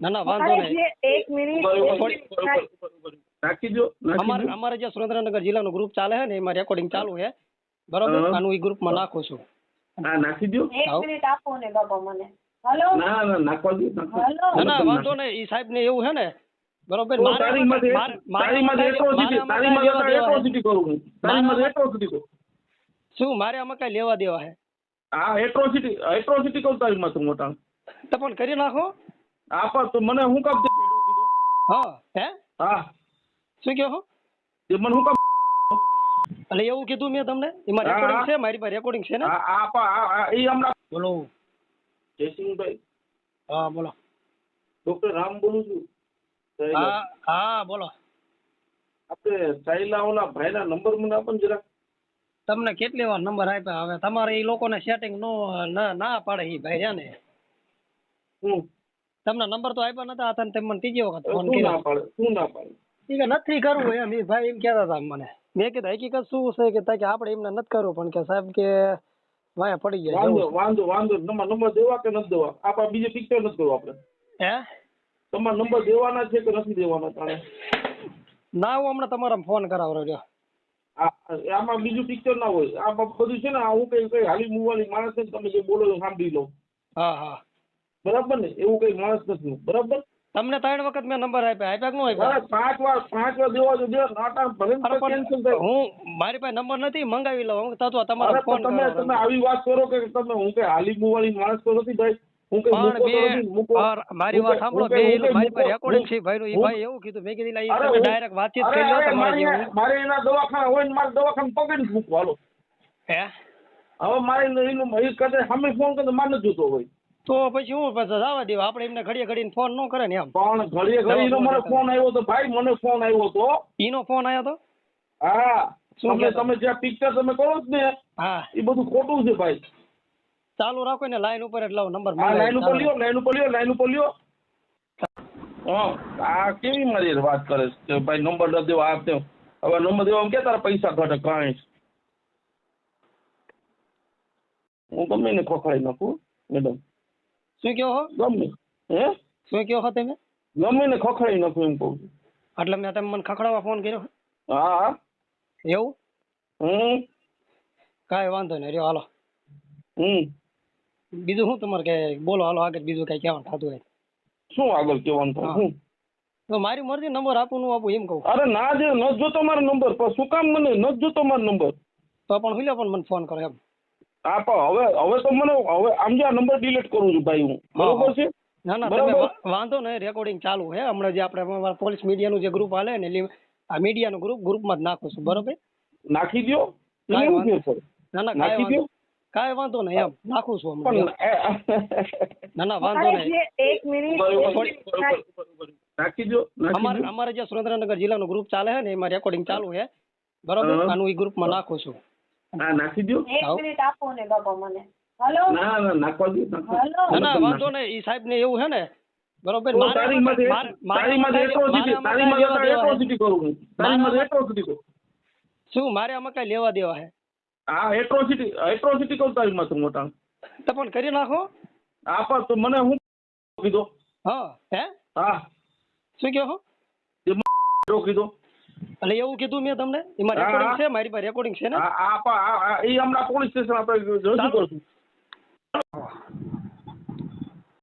ના ના વાંધો નહીં. એક મિનિટ અમારે અમારે જે સુરેન્દ્રનગર જિલ્લાનું ગ્રુપ ચાલે છે ને એમાં રેકોર્ડિંગ ચાલુ છે. બરોબર. આનું એ ગ્રુપમાં નાખું છું. હા નાખી દો એક મિનિટ આપો ને બાબા મને. હલો? ના ના નાખવા દો નાખવા દો. હલો? ના ના વાંધો નહીં. ઈ સાહેબ ને એવું છે ને બરોબર? તો મારે તારી માટે મારે- મારે તારી માટે આમાં કાંઈ- atrocity, મારે તારી આમાં માટે કાંઈ લેવા દેવા કરું હું. તારી મારે માટે કરું. શું મારે આમાં કઈ લેવા દેવા હે હા કરું તારી માટે મોટા તો પણ કરી નાખો. પણ તો મને હું કામ તે હા હે? હા. શું કહો તે મને હું કામ એટલે એવું કીધું મેં તમને? એમાં રેકોર્ડિંગ છે? મારી પાસે રેકોર્ડિંગ છે ને? આપા એ હમણાં બોલો. જયસિંહભાઈ. હા બોલો. ડોક્ટર રામ બોલું છું. હા હા બોલો. આપણે સાઈલાઓના ભાઈના નંબર મને આપો ને જરાક. તમને કેટલી વાર નંબર આપ્યા? હવે તમારે એ લોકોને સેટિંગ નો ના ના પાડે એ ભાઈ ને? હું? તમને નંબર તો આપ્યા નતા હતા ને તમે મને ત્રીજી વખત ફોન શું ના કર્યો. પાડે શું ના પાડે. ઈ કે નથી કરવું એમ એ ભાઈ એમ કહેતા હતા મને. મેં કીધું હકીકત શું છે કે તા કે આપણે એમને નથી કરવું પણ કે સાહેબ કે વાયા પડી ગયા વાંધો જેવું વાંધો વાંધો નંબર નંબર દેવા કે નથી દેવા? આપણે બીજે પિક્ચર નથી કરવું આપણે. હે? તમારા નંબર દેવાના છે કે નથી દેવાના તાણે? ના હું હમણાં તમારા ફોન કરાવરો રહ્યો. આ- આમાં બીજું પિક્ચર ના હોય. આમાં બધું છે ને આ હું કઈ કઈ હાલી મુવાની માણસ છે ને તમે જે બોલો છો એ સાંભળી લો. હા હા. બરાબર ને? એવું કઈ માણસ નથી. બરાબર? તમને ત્રણ વખત મેં નંબર આપ્યા. આપ્યા કે ન આપ્યા? પાંચ વાર પાંચ વાર દેવા જો દેવા નાટા ભલે કેન્સલ થાય. હું મારી પાસે નંબર નથી. મંગાવી લઉં. હું તો તમારો ફોન તમે તમે આવી વાત કરો કે તમે હું કે હાલી મુવાળી માણસ તો નથી ભાઈ. હું કે મારી વાત સાંભળો. બે મારી પાસે રેકોર્ડિંગ છે ભાઈનું. એ ભાઈ એવું કીધું. મેં કીધું ડાયરેક્ટ વાતચીત કરી લો તમારે મારે એના- દવાખાના હોય ને મારે દવાખાને પકડી જ મૂકવા હાલો. હે? હવે મારે એનું એ કદાચ સામે ફોન કરે મારે જોતો હોય. તો પછી હું પછી જવા દેવા. આપણે એમને ઘડીએ ઘડીને ફોન ન કરે ને એમ. પણ ઘડીએ ઘડીનો મને ફોન આવ્યો તો ભાઈ મને ફોન આવ્યો તો. ઈનો ફોન આવ્યો તો? હા. શું તમે તમે જે પિક્ચર તમે કરો છો ને હા. એ બધું ખોટું છે ભાઈ. ચાલુ રાખો ને લાઈન ઉપર એટલે નંબર મારે લાઈન ઉપર લ્યો લાઈન ઉપર લ્યો લાઈન ઉપર લ્યો. આ કેવી મારી વાત કરે છે? ભાઈ નંબર ન દેવો આપ તેમ હવે નંબર દેવા કે તારા પૈસા ઘટે કાંઈ? હું ગમે ને નાખું મેડમ શું કહો છો ગમે. હે? શું કહો છો તમે? ગમે ને ખખડાઈ નાખું એમ કહું છું. એટલે મેં તમે મને ખખડાવવા ફોન કર્યો? હા. હા એવું? હમ. કાંઈ વાંધો નહીં રહ્યો હાલો. હમ. બીજું શું તમારે કે બોલો હાલો આગળ બીજું કઈ કહેવાનું થતું હોય શું આગળ કહેવાનું થતું? હા. તો મારી મરજી નંબર આપું નું આપું એમ કહું. અરે ના જો ન જોતો મારો નંબર પણ શું કામ મને ન જોતો મારો નંબર? તો પણ હુલ્યો પણ મને ફોન કરો એમ. હા પણ હવે હવે તો મને હવે આમ જે આ નંબર ડિલીટ કરું છું ભાઈ હું. બરોબર છે? ના ના તમે વાંધો નહીં રેકોર્ડિંગ ચાલુ હે. હમણાં જે આપણે અમારા પોલીસ મીડિયાનું જે ગ્રુપ હાલે ને આ મીડિયાનું ગ્રુપ ગ્રુપમાં જ નાખું છું બરોબર? નાખી પડે? ના ના નાખી દો કાંઈ વાંધો નહીં એમ. નાખું છું હમણાં ના ના વાંધો નહીં. એક મિનિટ અમારે અમારે જે સુરેન્દ્રનગર જિલ્લાનું ગ્રુપ ચાલે છે ને એમાં રેકોર્ડિંગ ચાલુ છે બરોબર. આનું એ ગ્રુપમાં નાખું છું. હા નાખી દો એક મિનિટ આપો ને બાબા મને. હલો? ના ના નાખો દો ના ના વાંધો નહીં. ઈ સાહેબ ને એવું છે ને. બરોબર તો મારે તારી આમાં માટે કાંઈ- મારે- તારી માં atrocity, તારી કાંઈ atrocity કરું તારી માટે atrocity કરું. શું મારે આમાં કઈ લેવા દેવા હે? હા એટ્રોસિટી એટ્રોસિટી કરું તારી માથે મોટા તો પણ કરી નાખો. હા પણ તો મને હું કીધો? હા હે? હા. શું કહો છો? જો કીધો એટલે એવું કીધું મેં તમને? એમાં રેકોર્ડિંગ છે? મારી પાસે રેકોર્ડિંગ છે ને? આ- આ- એ હમણાં પોલીસ સ્ટેશન આપણે રજૂ કરશું.